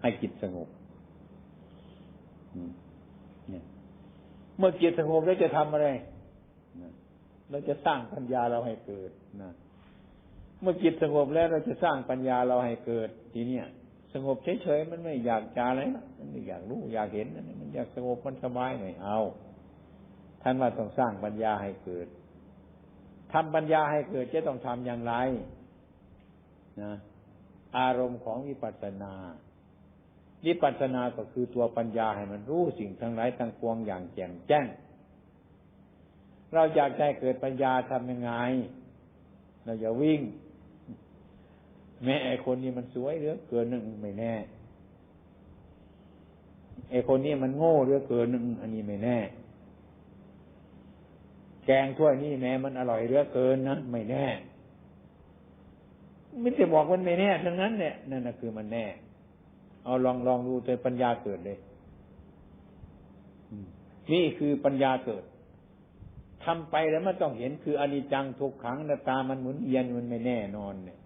ให้จิตสงบอืมเนี่ยเมื่อจิตสงบแล้วจะทำอะไรนะเราจะสร้างปัญญาเราให้เกิดนะเมื่อจิตสงบแล้วเราจะสร้างปัญญาเราให้เกิด ทีเนี้ยสงบเฉยๆมันไม่อยากจะอะไรนะมันไม่อยากรู้อยากเห็นนะมันอยากสงบมันสบายหน่อยเอาท่านว่าต้องสร้างปัญญาให้เกิดทำปัญญาให้เกิดจะต้องทำอย่างไร นะ อารมณ์ของวิปัสสนาวิปัสสนาก็คือตัวปัญญาให้มันรู้สิ่งทั้งหลายทั้งปวงอย่างแจ่มแจ้ง เราอยากใจเกิดปัญญาทำยังไง เราอย่าวิ่ง แม้ไอคนนี้มันสวยเหลือเกินนึงไม่แน่ ไอคนนี้มันโง่เหลือเกินนึงอันนี้ไม่แน่ แกงถ้วยนี้แม้มันอร่อยเหลือเกินนะไม่แน่ ไม่จะบอกมันไม่แน่ทั้งนั้นเนี่ยนั่นนะคือมันแน่ เอาลองลองดูแต่ปัญญาเกิดเลยนี่คือปัญญาเกิดทำไปแล้วมันต้องเห็นคืออนิจจังทุกขังนาตามันหมุนเวียนมันไม่แน่นอนเนี่ย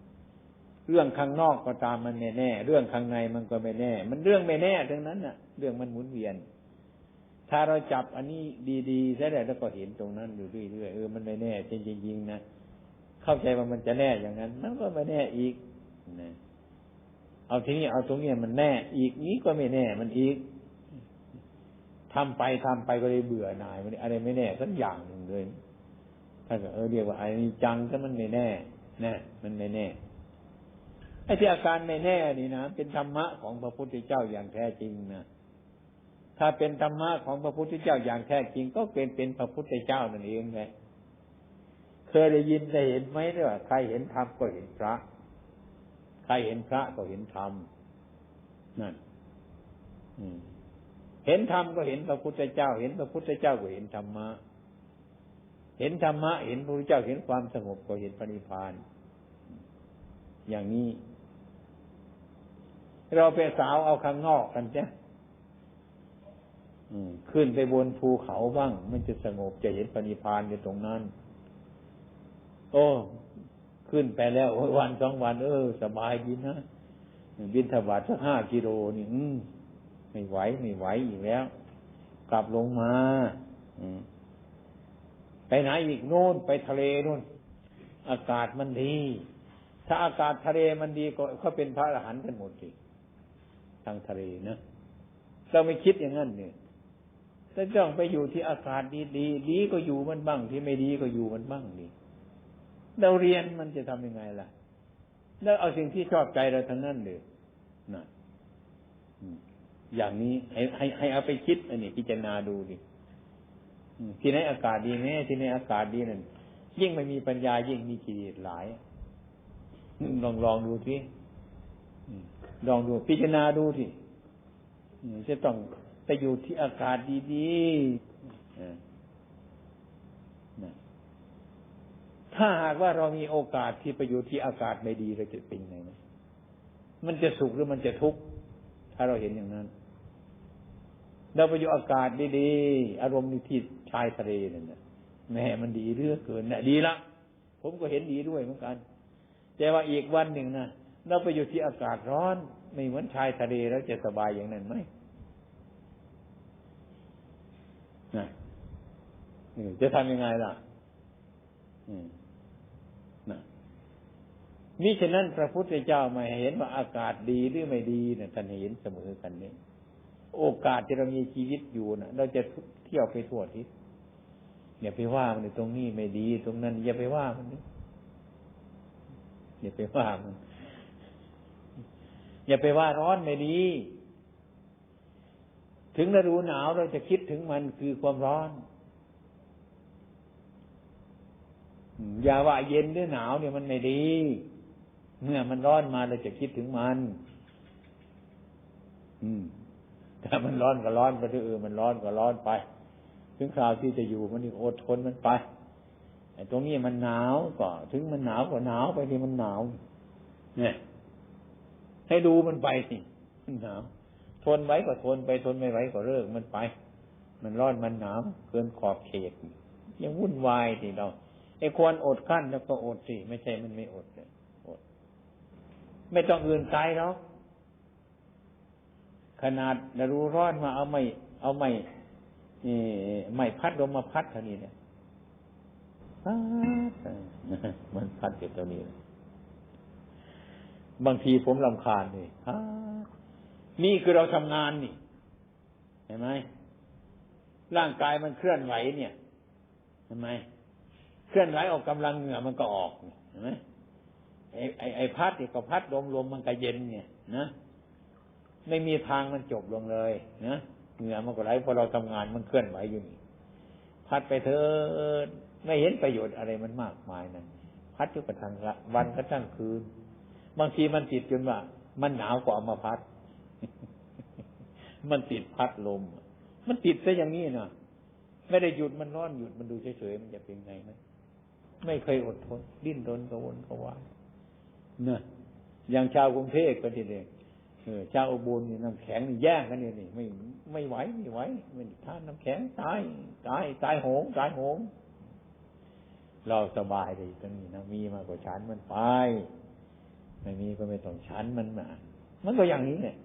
เรื่องข้างนอกก็ตามมันไม่แน่ เรื่องข้างในมันก็ไม่แน่ มันเรื่องไม่แน่ทั้งนั้นน่ะ เรื่องมันหมุนเวียน ถ้าเราจับอันนี้ดีๆซะแล้วก็เห็นตรงนั้นอยู่เรื่อยๆเออมันไม่แน่จริงๆนะ เข้าใจว่ามันจะแน่อย่างนั้น มันก็ไม่แน่อีกนะเอาทีนี้เอาตรงนี้มันแน่ อีกนี้ก็ไม่แน่ มันอีกทำไปทำไปก็เลยเบื่อหน่ายมันอะไรไม่แน่สักอย่างหนึ่งเลยถ้าก็เออเรียกว่าไอ้นี่จังถ้ามันไม่แน่แน่มันไม่แน่ไอ้ที่อาการไม่แน่นี่นะเป็นธรรมะของพระพุทธเจ้าอย่างแท้จริงนะถ้าเป็นธรรมะของพระพุทธเจ้าอย่างแท้จริง ก็เป็นเป็นพระพุทธเจ้านั่นเองไงเค ยได้ยินได้เห็นไหมเนี่ยใครเห็นธรรมก็เห็นพระ ใครเห็นพระก็เห็นธรรมนั่นเห็นธรรมก็เห็นพระพุทธเจ้า เห็นพระพุทธเจ้าก็เห็นธรรมะ เห็นธรรมะ เห็นพระพุทธเจ้าเห็นความสงบก็เห็นปณิพาน อย่างนี้ เราไปสาวเอาข้างนอกกันจ้ะขึ้นไปบนภูเขาบ้าง มันจะสงบจะเห็นปณิพานอยู่ตรงนั้น อ้ ขึ้นไปแล้ววันสองวัน เออ สบายดีนะบินถบาทสักห้ากิโลนี่อืมไม่ไหวไม่ไหวอีกแล้ว กลับลงมาไปไหนอีกโน่นไปทะเลโน่น อากาศมันดี ถ้าอากาศทะเลมันดีก็เขาเป็นพระอรหันต์กันหมดสิทางทะเลนะเราไม่คิดอย่างนั้นเนี่ยถ้าต้องไปอยู่ที่อากาศดีดีดีก็อยู่มันบ้างที่ไม่ดีก็อยู่มันบ้างนี่ เราเรียนมันจะทำยังไงล่ะ แล้วเอาสิ่งที่ชอบใจเราทั้งนั้นเลยนะอย่างนี้ให้ให้ให้เอาไปคิดอันนี้พิจารณาดูดิที่ไหนอากาศดีแน่ที่ไหนอากาศดีนั่นยิ่งไม่มีปัญญายิ่งมีกิเลสหลายลองลองดูสิลองดู พิจารณาดูสิจะต้องไปอยู่ที่อากาศดีๆ ถ้าหากว่าเรามีโอกาสที่ไปอยู่ที่อากาศไม่ดีเราจะเป็นไงนะมันจะสุขหรือมันจะทุกข์ถ้าเราเห็นอย่างนั้น เราไปอยู่อากาศดีๆอารมณ์ที่ชายทะเลนั่นนะแม่มันดีเรื่อเกินนะดีละผมก็เห็นดีด้วยเหมือนกัน แต่ว่าอีกวันหนึ่งนะเราไปอยู่ที่อากาศร้อน ไม่เหมือนชายทะเลแล้วจะสบายอย่างนั้นไหมนะจะทำยังไงล่ะนะ นี่ฉะนั้นพระพุทธเจ้ามาเห็นว่าอากาศดีหรือไม่ดีนะท่านเห็นเสมอกันนี่โอกาสที่เรามีชีวิตอยู่นะเราจะเที่ยวไปทั่วทิศอย่าไปว่ามันตรงนี้ไม่ดี ตรงนั้น อย่าไปว่ามันอย่าไปว่ามัน อย่าไปว่าร้อนไม่ดี ถึงฤดูหนาวเราจะคิดถึงมันคือความร้อนอย่าว่าเย็นหรือหนาวเนี่ยมันไม่ดี เมื่อมันร้อนมาเราจะคิดถึงมัน อืมถ้ามันร้อนก็ร้อนไปเออมันร้อนก็ร้อนไป ถึงคราวที่จะอยู่มันนี่อดทนมันไปไอ้ตรงนี้มันหนาวก็ถึงมันหนาวก็หนาวไปที่มันหนาว เนี่ย ให้ดูมันไปสิมันหนาวทนไว้ก็ทนไปทนไม่ไหวก็เลิกมันไป มันร้อนมันหนาวเกินขอบเขตยังวุ่นวายทีเราไอ้ควรอดขั้นแล้วก็อดสิไม่ใช่มันไม่อดเลยอด ไม่ต้องอื่นไกลหรอกขนาดดารู้ร้อนมาเอาไม่ เอาไม่ไม่พัดลมมาพัดเท่านี้เนี่ยพัดมันพัดเก็บตัวนี้ บางทีผมลำคาญเลยนี่คือเราทำงานนี่ เห็นไหมร่างกายมันเคลื่อนไหวเนี่ย เห็นไหมเคลื่อนไหวออกกำลังเหงื่อมันก็ออกเห็นไหม ไอ้ไอ้ไอ้พัดเนี่ยก็พัดลมลมมันก็เย็นเนี่ยนะไม่มีทางมันจบลงเลยนะเหงื่อมันก็ไหลพอเราทำงานมันเคลื่อนไหวอยู่นี่พัดไปเถอะไม่เห็นประโยชน์อะไรมันมากมายนั่นพัดอยู่กระทั่งวันกระทั่งคืน บางทีมันติดจนว่า มันหนาวกว่าเอามาพัด มันติดพัดลม มันติดซะอย่างนี้นะไม่ได้หยุดมันร้อนหยุดมันดูเฉยๆมันจะเป็นไงไหมไม่เคยอดทน ดิ้นรนกระวนกระวาย นอะอย่างชาวกรุงเทพก็ทีเดียวเออชาวอุบลนี่น้ำแข็งนี่แย่งกันเนี่ยนี่ไม่ไม่ไหวไม่ไหวไม่ทานน้ำแข็งตายตายตายโหงตายโหง เราสบายเลยตรงนี้นะมีมากกว่าฉันมันไปไม่มีก็ไม่ต้องฉันมันมามันก็อย่างนี้เนี่ย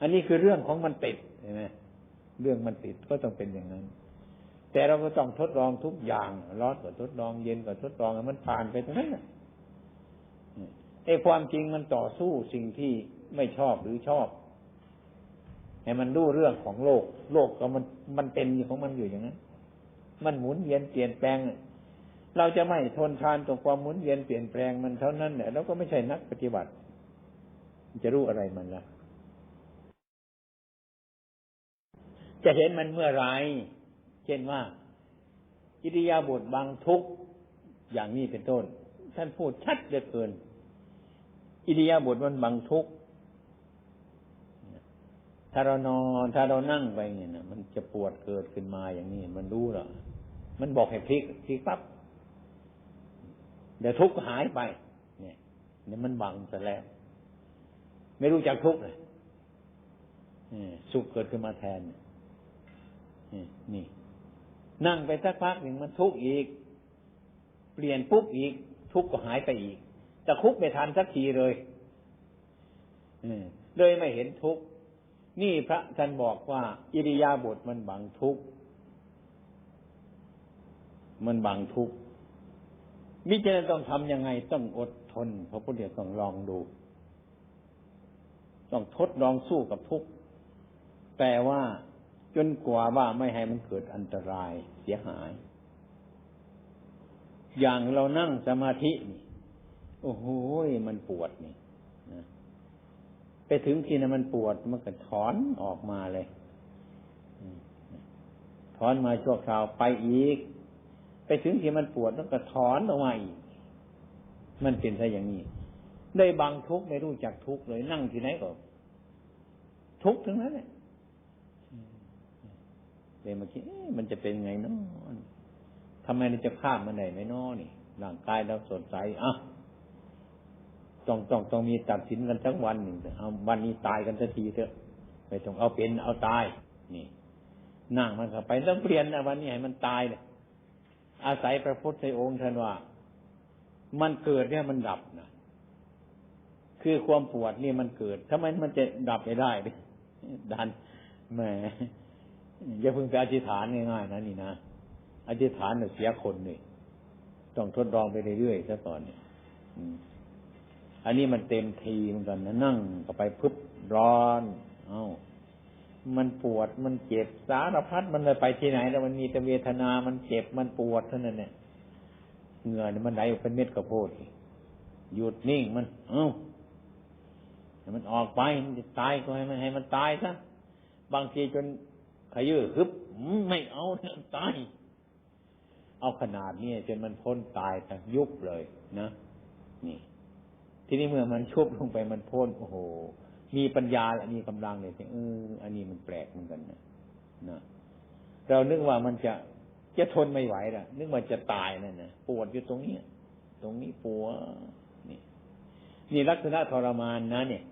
อันนี้คือเรื่องของมันติดใช่ไหมเรื่องมันติดก็ต้องเป็นอย่างนั้น แต่เราก็ต้องทดลองทุกอย่างร้อนก็ทดลองเย็นก็ทดลองมันผ่านไปตรงนั้น ไอ้ความจริงมันต่อสู้สิ่งที่ไม่ชอบหรือชอบให้มันรู้เรื่องของโลก โลกก็มันมันเป็นอยู่ของมันอยู่อย่างนั้น มันหมุนเวียนเปลี่ยนแปลง เราจะไม่ทนทานต่อความหมุนเวียนเปลี่ยนแปลงมันเท่านั้นเนี่ยเราก็ไม่ใช่นักปฏิบัติ จะรู้อะไรมันละจะเห็นมันเมื่อไรเช่นว่าอิริยาบถบางทุกอย่างนี้เป็นต้น ท่านพูดชัดเหลือเกิน อิริยาบถมันบางทุกถ้าเรานอนถ้าเรานั่งไปเนี่ยนะมันจะปวดเกิดขึ้นมาอย่างนี้ มันรู้หรอมันบอกให้พลิกพลิกปั๊บเดี๋ยวทุกข์หายไป เนี่ยเนี่ยมันบังซะแล้ว ไม่รู้จักทุกข์เลยสุขเกิดขึ้นมาแทนนี่ นั่งไปสักพักหนึ่งมันทุกข์อีก เปลี่ยนปุ๊บอีก ทุกข์ก็หายไปอีก แต่คุกไม่ทันสักทีเลยเลยไม่เห็นทุกข์นี่พระท่านบอกว่า อิริยาบถมันบังทุกข์มันบังทุกข์มิจฉาต้องทำยังไงต้องอดทนพระพุทธเจ้าต้องลองดู ต้องทดลองสู้กับทุกข์แต่ว่าจนกว่าว่าไม่ให้มันเกิดอันตรายเสียหาย อย่างเรานั่งสมาธินี่ โอ้โหมันปวดนี่นะไปถึงที่นั้นมันปวดมันก็ถอนออกมาเลยถอนมาชั่วคราวไปอีก ไปถึงที่มันปวดแล้วก็ถอนออกมาอีก มันเป็นซะอย่างนี้ ได้บางทุกไม่รู้จักทุกเลยนั่งที่ไหนก็ทุกทั้งนั้นเลยเลยมาคิดมันจะเป็นไงเนาะทำไมเราจะข้ามมันได้ไหมเนาะนี่ร่างกายเราสดใสอะ ต้องต้องต้องมีตัดสินกันทั้งวันหนึ่งเอาวันนี้ตายกันสักทีเถอะไม่ต้องเอาเป็นเอาตาย นี่นั่งมันเข้าไปต้องเปลี่ยนนะวันนี้ให้มันตายเลยอาศัยพระพุทธองค์ท่านว่า มันเกิดเนี่ยมันดับนะคือความปวดนี่มันเกิดทำไมมันจะดับไม่ได้ดิดันแหมอย่าเพิ่งไปอธิษฐานง่ายๆนะนี่นะอธิษฐานเนี่ยเสียคนนี่ต้องทดลองไปเรื่อยๆซะก่อนเนี่ย อันนี้มันเต็มทีเหมือนกันนะนั่งก็ไปพึบร้อน เอา้า มันปวดมันเจ็บสารพัดมันเลยไปที่ไหน แล้วมันมีแต่เวทนา มันเจ็บมันปวดเท่านั้นเนี่ยเหงื่อเนี่ยมันไหลออกเป็นเม็ดกระโพดหยุดนิ่งมัน เอ้ามันออกไปมันจะตายก็ให้มันให้มันตายซะบางทีจนขยื้อฮึบไม่เอาตายเอาขนาดนี้จนมันพ้นตายแต่ยุบเลยนะ นี่ ทีนี้เมื่อมันชุบลงไปมันพ้นโอ้โห มีปัญญาและมีกำลังเลยเอออันนี้มันแปลกเหมือนกันนะนะเรานึกว่ามันจะจะทนไม่ไหวละนึกว่าจะตายนั่นนะปวดอยู่ตรงนี้ตรงนี้ปวดนี่นี่ลักษณะทรมานนะเนี่ย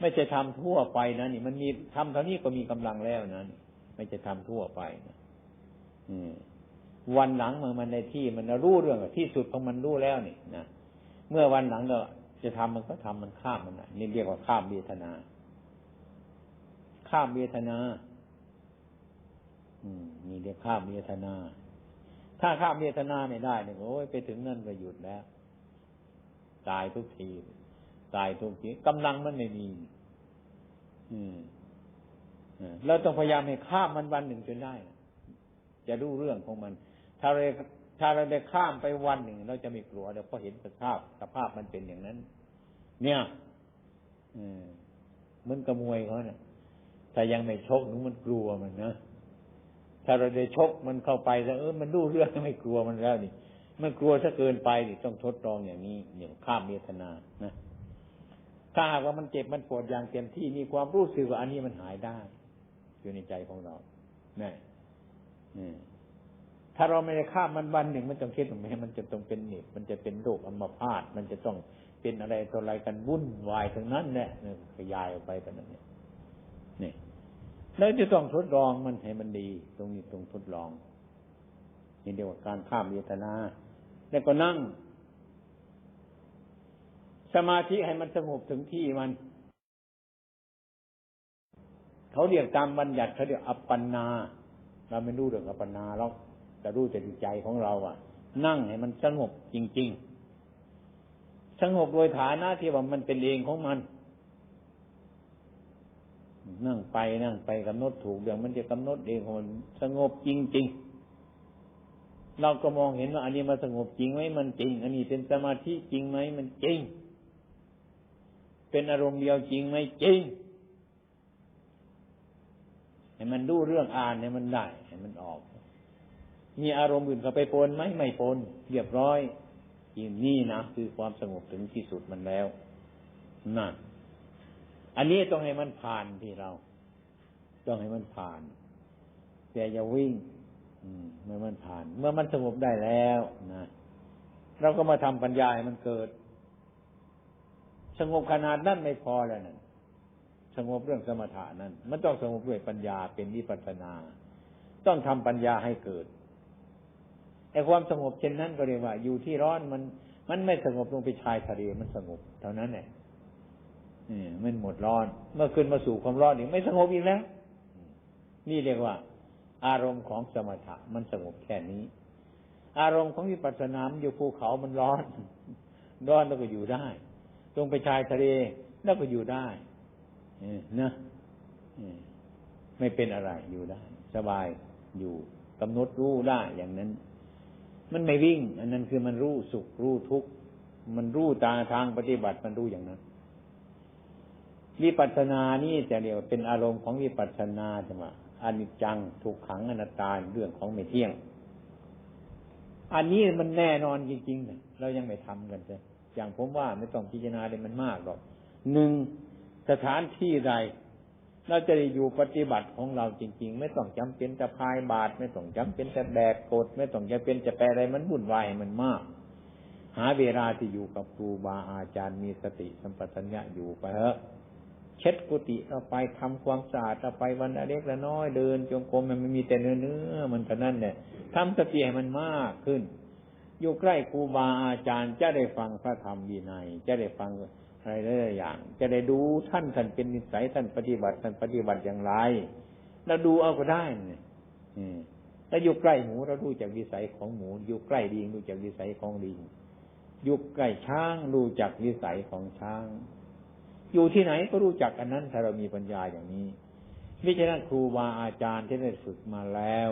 ไม่ใช่ทำทั่วไปนะนี่ มันมีทำเท่านี้ก็มีกำลังแล้วนะนี่ไม่จะทำทั่วไปนะวันหลังมันมันในที่มันรู้เรื่องที่สุดของมันรู้แล้วนี่นะเมื่อวันหลังเรา จะทำมันก็ทำมันข้ามมันนี่เรียกว่าข้ามเวทนา ข้ามเวทนา อืมมีเรียกข้ามเวทนา ถ้าข้ามเวทนาไม่ได้เนี่ยโอ้ยไปถึงนั่นก็หยุดแล้ว ตายทุกที ตายทุกทีกำลังมันไม่มี อืมเราต้องพยายามให้ข้ามมันวันหนึ่งจนได้ จะรู้เรื่องของมัน ถ้าเราถ้าเราได้ข้ามไปวันหนึ่ง เราจะไม่กลัวเดี๋ยวพอเห็นสภาพสภาพมันเป็นอย่างนั้น เนี่ยเหมือนกระมวยเขาเนี่ยแต่ยังไม่ชกหนูมันกลัวมันนะถ้าเราได้ชกมันเข้าไปแล้วเออมันรู้เรื่องไม่กลัวมันแล้วนี่มันกลัวถ้าเกินไปนี่ต้องทดลองอย่างนี้เนี่ยข้ามเวทนานะถ้าหากว่ามันเจ็บมันปวดอย่างเต็มที่มีความรู้สึกว่าอันนี้มันหายได้อยู่ในใจของเรานี่นี่ถ้าเราไม่ได้ข้ามมันวันหนึ่งมันต้องคิดว่าแม้มันจะต้องเป็นเน็บมันจะเป็นโรคอัมพาตมันจะต้อง เป็นอะไรตัวอะไรกันวุ่นวายทั้งนั้นแหละขยายออกไปแบบนั้นเนี่ยนี่แล้วจะต้องทดลองมันให้มันดี ตรงนี้ตรงทดลองนี่เรียกว่าการข้ามเวทนา แล้วก็นั่ง สมาธิให้มันสงบถึงที่มัน เขาเรียกตามบัญญัติเขาเรียกอัปปนาเราไม่รู้เรื่องอัปปนาหรอกแต่รู้แต่ใจของเราอะ นั่งให้มันสงบจริง ๆ สงบโดยฐานะที่ว่ามันเป็นเองของมัน นั่งไปนั่งไปกำหนดถูกเดี๋ยวมันจะกำหนดเองของมันสงบจริง ๆ เราก็มองเห็นว่า อันนี้มันสงบจริงไหมมันจริง อันนี้เป็นสมาธิจริงไหมมันจริง เป็นอารมณ์เดียวจริงไหมจริงให้มันดูเรื่องอ่านให้มันได้ให้มันออก มีอารมณ์อื่นเข้าไปปนไหมไม่ปนเรียบร้อย นี่นะคือความสงบถึงที่สุดมันแล้วนั่นอันนี้ต้องให้มันผ่านที่เรา ต้องให้มันผ่านแต่อย่าวิ่งเมื่อมันผ่าน เมื่อมันสงบได้แล้วนะเราก็มาทำปัญญาให้มันเกิด สงบขนาดนั้นไม่พอแล้วนั่นสงบเรื่องสมถะนั้น มันต้องสงบด้วยปัญญาเป็นวิปัสนา ต้องทำปัญญาให้เกิด ไอ้ความสงบเช่นนั้นก็เรียกว่า อยู่ที่ร้อนมัน มันไม่สงบลงไปชายทะเลมันสงบ เท่านั้นแหละมันหมดร้อน เมื่อขึ้นมาสู่ความร้อนอีกไม่สงบอีกแล้ว นี่เรียกว่า อารมณ์ของสมถะมันสงบแค่นี้ อารมณ์ของวิปัสสนามอยู่ภูเขามันร้อน ร้อนแล้วก็อยู่ได้ลงไปชายทะเลแล้วก็อยู่ได้นะไม่เป็นอะไรอยู่ได้ สบายอยู่กำหนดรู้ได้อย่างนั้น มันไม่วิ่ง อันนั้นคือมันรู้สุขรู้ทุกข์มันรู้ตาทางปฏิบัติมันรู้อย่างนั้นวิปัสสนานี่จะเรียกว่าเป็นอารมณ์ของวิปัสสนาใช่ไหมอนิจจังถูกขังอนัตตาเรื่องของไม่เที่ยง อันนี้มันแน่นอนจริงๆเลยเรายังไม่ทำกันเลยอย่างผมว่าไม่ต้องพิจารณาเลยมันมากหรอกหนึ่งสถานที่ใด เราจะได้อยู่ปฏิบัติของเราจริง ๆ ไม่ต้องจำเป็นจะพายบาท ไม่ต้องจำเป็นจะแบกกด ไม่ต้องจำเป็นจะแปลอะไรมันวุ่นวายมันมาก หาเวลาที่อยู่กับครูบาอาจารย์มีสติสัมปชัญญะอยู่ไปเถอะเช็ดกุฏิเราไปทำความสะอาดเราไปวันเล็กละน้อยเดินจงกรมมันไม่มีแต่เนื้อเนื้อมันเท่านั้นเนี่ยทำสติให้มันมากขึ้น อยู่ใกล้ครูบาอาจารย์จะได้ฟังพระธรรมวินัยจะได้ฟัง อะไรหลายอย่าง จะได้ดูท่านท่านเป็นนิสัยท่านปฏิบัติท่านปฏิบัติอย่างไรเราดูเอาก็ได้เนี่ยถ้าอยู่ใกล้หมูเราดูจากวิสัยของหมู อยู่ใกล้ลิงดูจากวิสัยของลิงอยู่ใกล้ช้างดูจากวิสัยของช้าง อยู่ที่ไหนก็รู้จักอันนั้นถ้าเรามีปัญญาอย่างนี้มิฉะนั้นครูบาอาจารย์ที่ได้ฝึกมาแล้ว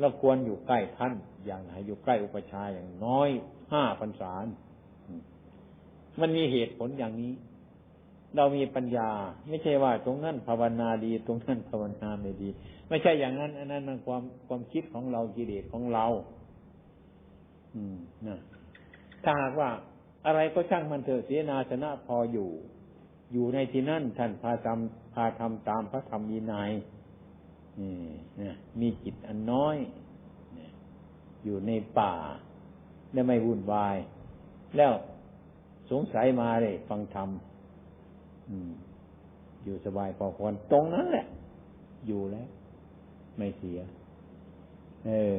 เราควรอยู่ใกล้ท่านอย่างไหนอยู่ใกล้อุปชาอย่างน้อยห้าพรรษา มันมีเหตุผลอย่างนี้ เรามีปัญญา ไม่ใช่ว่าตรงนั้นภาวนาดี ตรงนั้นภาวนาไม่ดี ไม่ใช่อย่างนั้น อันนั้นมันความความคิดของเรากิเลสของเรา อืมนะถ้าหากว่าอะไรก็ช่างมันเถอะเสียนาชนะพออยู่ อยู่ในที่นั่นท่านพาทำพาทำตามพระธรรมยีนายนี่นะมีจิตอันน้อยอยู่ในป่า และไม่วุ่นวาย แล้ว สงสัยมาเลยฟังธรรมอยู่สบายพอควรตรงนั้นแหละ อยู่แล้ว ไม่เสีย เออ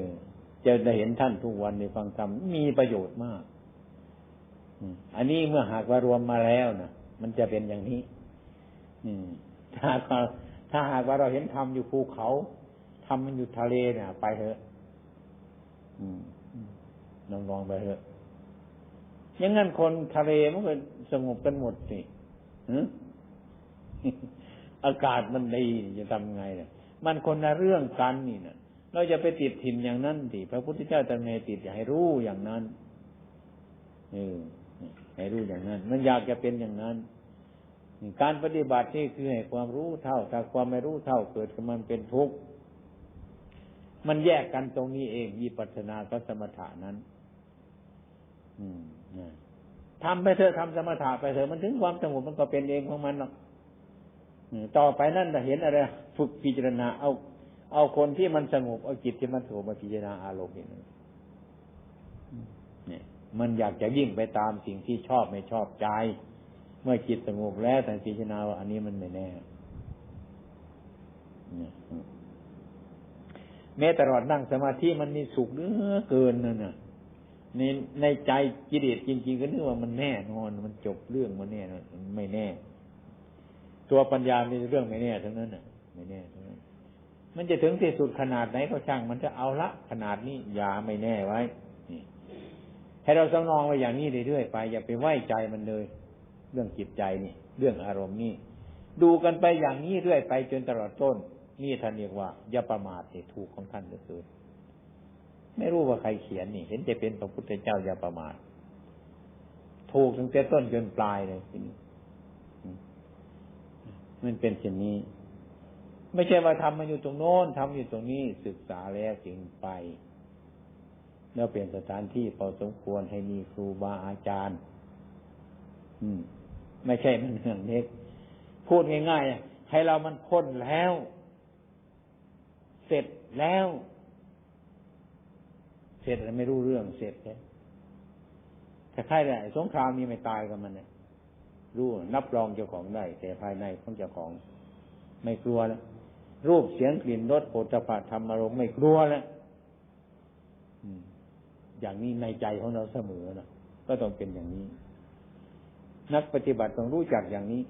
จะได้เห็นท่านทุกวันในฟังธรรมมีประโยชน์มากอันนี้เมื่อหากว่ารวมมาแล้วนะมันจะเป็นอย่างนี้ถ้าหากว่าถ้าหากว่าเราเห็นธรรมอยู่ภูเขาธรรมมันอยู่ทะเลเนี่ยไปเถอะลองลองไปเถอะ อยังงั้นคนทะเลมันก็สงบกันหมดสิอากาศมันดีจะทำไงเนี่ยมันคนละเรื่องกันนี่นะเราจะไปติดถิ่นอย่างนั้นสิพระพุทธเจ้าตรัสไงติดอย่าให้รู้อย่างนั้นเออให้รู้อย่างนั้น มันอยากจะเป็นอย่างนั้น การปฏิบัตินี่คือให้ความรู้เท่าถ้าความไม่รู้เท่าเกิดขึ้นมันเป็นทุกข์มันแยกกันตรงนี้เองวิปัสสนากับสมถะนั้น อืม ทำไปเถอะทำสมถะไปเถอะมันถึงความสงบมันก็เป็นเองของมันหรอกอืมต่อไปนั่นจะเห็นอะไร ฝึกพิจารณา เอา เอาคนที่มันสงบเอาจิตที่มันสงบมาพิจารณาอารมณ์นี่นะเนี่ย มันอยากจะยิ่งไปตามสิ่งที่ชอบไม่ชอบใจ เมื่อจิตสงบแล้วแต่พิจารณาว่าอันนี้มันไม่แน่เนี่ยแม้ตลอดนั่งสมาธิมันมีสุขเหลือเกินนั่นน่ะ ในในใจกิเลสจริง ๆ ก็นึกว่ามันแน่นอน มันจบเรื่องมันแน่นอนมันไม่แน่ ตัวปัญญามีเรื่องไม่แน่ทั้งนั้นน่ะ ไม่แน่ทั้งนั้นมันจะถึงที่สุดขนาดไหนก็ช่าง มันจะเอาละขนาดนี้อย่าไม่แน่ไว้นี่ให้เราสำนองไว้อย่างนี้เรื่อยๆไป อย่าไปไว้ใจมันเลย เรื่องจิตใจนี่ เรื่องอารมณ์นี่ ดูกันไปอย่างนี้เรื่อยไปจนตลอดต้น นี่ท่านเรียกว่าอย่าประมาทเหตุถูกของท่านก็คือ ไม่รู้ว่าใครเขียนนี่ เห็นจะเป็นพระพุทธเจ้าอย่าประมาทถูกตั้งแต่ต้นจนปลายเลยทีนี้มันเป็นเช่นนี้ ไม่ใช่ว่าทำมาอยู่ตรงโน้นทำอยู่ตรงนี้ศึกษาแล้วจึงไป แล้วเปลี่ยนสถานที่พอสมควรให้มีครูบาอาจารย์ อืม ไม่ใช่มันเรื่องเล็กพูดง่ายๆให้เรามันพ้นแล้ว เสร็จแล้ว เสร็จแล้วไม่รู้เรื่องเสร็จแล้วแต่ใครได้สงครามนี้ไม่ตายกับมันเนี่ยรู้นับรองเจ้าของได้ แต่ภายในของเจ้าของ ไม่กลัวแล้วรูปเสียงกลิ่นรสโผฏฐัพธรรมอารมณ์ไม่กลัวแล้วอย่างนี้ในใจของเราเสมอนะก็ต้องเป็นอย่างนี้ นักปฏิบัติต้องรู้จักอย่างนี้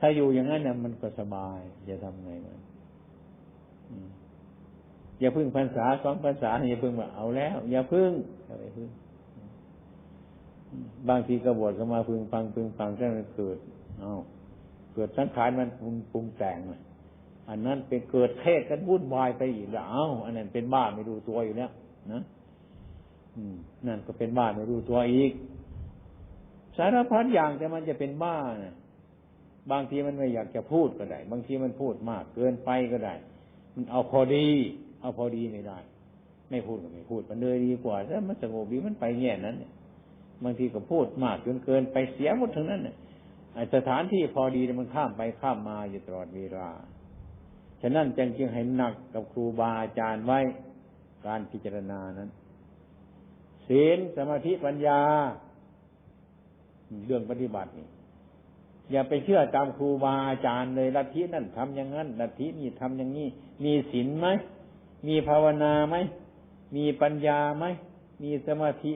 ถ้าอยู่อย่างนั้นเนี่ยมันก็สบายจะทำไงมัน อย่าพึ่งภาษาสองภาษาอย่าพึ่งว่าเอาแล้ว อย่าพึ่งอย่าไปพึ่งบางทีกระบวดก็มาพึ่งฟังพึ่งฟังก็มันเกิด เอาเกิดสังขารมันปรุงปรุงแต่งอันนั้นเป็นเกิดเทศกันวุ่นวายไปอีกแล้วเอ้าอันนั้นเป็นบ้าไม่รู้ตัวอยู่แล้วนะอืม นั่นก็เป็นบ้าไม่รู้ตัวอีก สารพัดอย่างแต่มันจะเป็นบ้านะบางทีมันไม่อยากจะพูดก็ได้ บางทีมันพูดมากเกินไปก็ได้ มันเอาพอดี เอาพอดีไม่ได้ ไม่พูดก็ไม่พูดมันเลยดีกว่าถ้ามันสงบดีมันไปแง่นั้นเนี่ยบางทีก็พูดมากจนเกินไปเสียหมดทั้งนั้นเนี่ยสถานที่พอดีมันข้ามไปข้ามมาอยู่ตลอดเวลา ฉะนั้นจึงจึงให้หนักกับครูบาอาจารย์ไว้การพิจารณานั้นศีลสมาธิปัญญา เรื่องปฏิบัตินี่อย่าไปเชื่อตามครูบาอาจารย์เลยลัทธินั่นทำอย่างนั้นลัทธินี่ทำอย่างนี้ มีศีลไหม มีภาวนาไหม มีปัญญาไหม มีสมาธิ